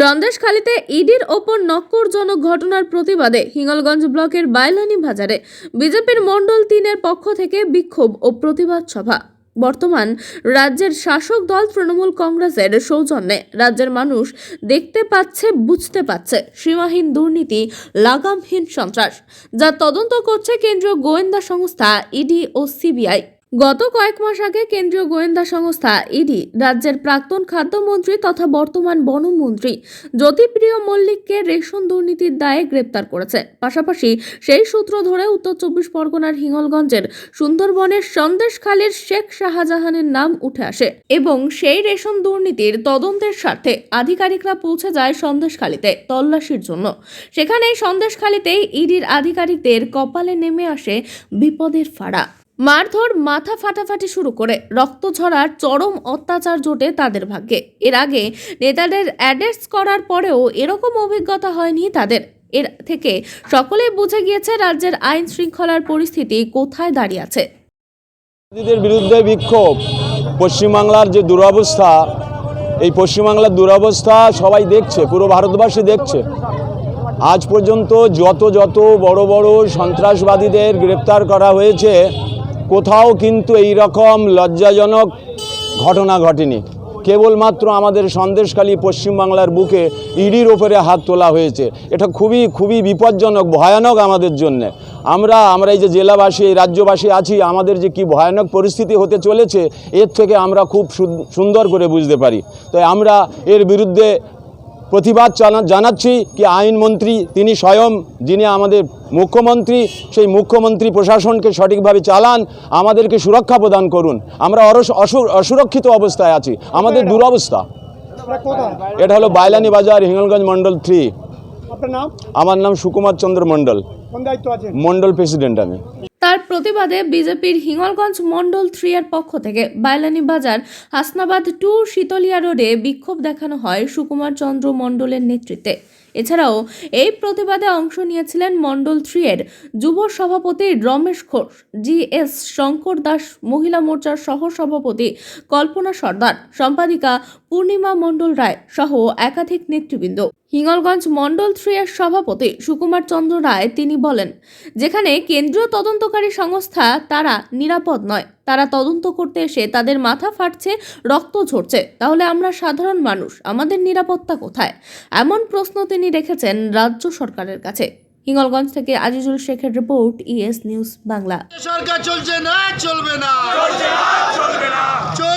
সন্দেশখালীতে ইডির ওপর নক্করজনক ঘটনার প্রতিবাদে হিঙ্গলগঞ্জ ব্লকের বাইলানি বাজারে বিজেপির মণ্ডল তিনের পক্ষ থেকে বিক্ষোভ ও প্রতিবাদ সভা। বর্তমান রাজ্যের শাসক দল তৃণমূল কংগ্রেসের সৌজন্যে রাজ্যের মানুষ দেখতে পাচ্ছে, বুঝতে পাচ্ছে সীমাহীন দুর্নীতি, লাগামহীন সন্ত্রাস, যা তদন্ত করছে কেন্দ্রীয় গোয়েন্দা সংস্থা ইডি ও সিবিআই। গত কয়েক মাস আগে কেন্দ্রীয় গোয়েন্দা সংস্থা ইডি রাজ্যের প্রাক্তন খাদ্যমন্ত্রী তথা বর্তমান বনমন্ত্রী জ্যোতিপ্রিয় মল্লিককে রেশন দুর্নীতির দায়ে গ্রেপ্তার করেছে। পাশাপাশি সেই সূত্র ধরে উত্তর চব্বিশ পরগনার হিঙ্গলগঞ্জের সুন্দরবনের সন্দেশখালীর শেখ শাহজাহানের নাম উঠে আসে এবং সেই রেশন দুর্নীতির তদন্তের স্বার্থে আধিকারিকরা পৌঁছে যায় সন্দেশখালীতে তল্লাশির জন্য। সেখানে এই সন্দেশখালীতেই ইডির আধিকারিকদের কপালে নেমে আসে বিপদের ফাড়া। মারধর, মাথা ফাটাফাটি শুরু করে। রক্ত ঝরার চরম অত্যাচার জোটে তাদের ভাগ্যে। এর আগে নেতাদের অ্যাড্রেস করার পরেও এরকম অভিজ্ঞতা হয়নি তাদের। এর থেকে সকলেই বুঝে গিয়েছে রাজ্যের আইন শৃঙ্খলার পরিস্থিতি কোথায় দাঁড়িয়ে আছে। বিরুদ্ধে বিক্ষোভ। পশ্চিমবাংলার যে দুরবস্থা, এই পশ্চিমবাংলার দুরবস্থা সবাই দেখছে, পুরো ভারতবাসী দেখছে। আজ পর্যন্ত যত যত বড় বড় সন্ত্রাসবাদীদের গ্রেপ্তার করা হয়েছে কোথাও কিন্তু এই রকম লজ্জাজনক ঘটনা ঘটেনি। কেবলমাত্র আমাদের সন্দেশখালী পশ্চিমবাংলার বুকে ইডির ওপরে হাত তোলা হয়েছে। এটা খুবই খুবই বিপজ্জনক, ভয়ানক আমাদের জন্যে। আমরা আমরা এই যে জেলাবাসী, এই রাজ্যবাসী আছি, আমাদের যে কি ভয়ানক পরিস্থিতি হতে চলেছে, এর থেকে আমরা খুব সুন্দর করে বুঝতে পারি। তাই আমরা এর বিরুদ্ধে প্রতিবাদ জানা- জানাচ্ছি কি আইনমন্ত্রী তিনি স্বয়ং যিনি আমাদের মুখ্যমন্ত্রী সেই মুখ্যমন্ত্রী প্রশাসনকে সঠিকভাবে চালান আমাদেরকে সুরক্ষা প্রদান করুন। আমরা অসুরক্ষিত অবস্থায় আছি। আমাদের দুরবস্থা। এটা হলো বাইলানি বাজার হিঙ্গলগঞ্জ মণ্ডল থ্রি। আমার নাম সুকুমার চন্দ্র মণ্ডল মণ্ডল প্রেসিডেন্ট আমি। তার প্রতিবাদে বিজেপির হিঙ্গলগঞ্জ মণ্ডল থ্রি এর পক্ষ থেকে বাইলানি বাজার, হাসনাবাদ টু শীতলিয়া রোডে বিক্ষোভ দেখানো হয় সুকুমার চন্দ্র মণ্ডলের নেতৃত্বে। এছাড়াও এই প্রতিবাদে অংশ নিয়েছিলেন মণ্ডল থ্রি এর যুব সভাপতি রমেশ ঘোষ, জি এস শঙ্কর দাস, মহিলা মোর্চার সহ সভাপতি কল্পনা সর্দার, সম্পাদিকা পূর্ণিমা মণ্ডল রায় সহ একাধিক নেতৃবৃন্দ। হিঙ্গলগঞ্জ মণ্ডল থ্রি এর সভাপতি সুকুমার চন্দ্র রায় তিনি বলেন, যেখানে কেন্দ্রীয় তদন্তকারী সংস্থা তারা নিরাপদ নয়। তারা তদন্ত করতে এসে তাদের মাথা ফাটছে রক্ত ঝরছে। তাহলে আমরা সাধারণ মানুষ আমাদের নিরাপত্তা কোথায়? এমন প্রশ্ন তিনি রেখেছেন রাজ্য সরকারের কাছে। হিঙ্গলগঞ্জ থেকে আজিজুল শেখের report E S news Bangla. সরকার চলছে না চলবে না। চোর হাটা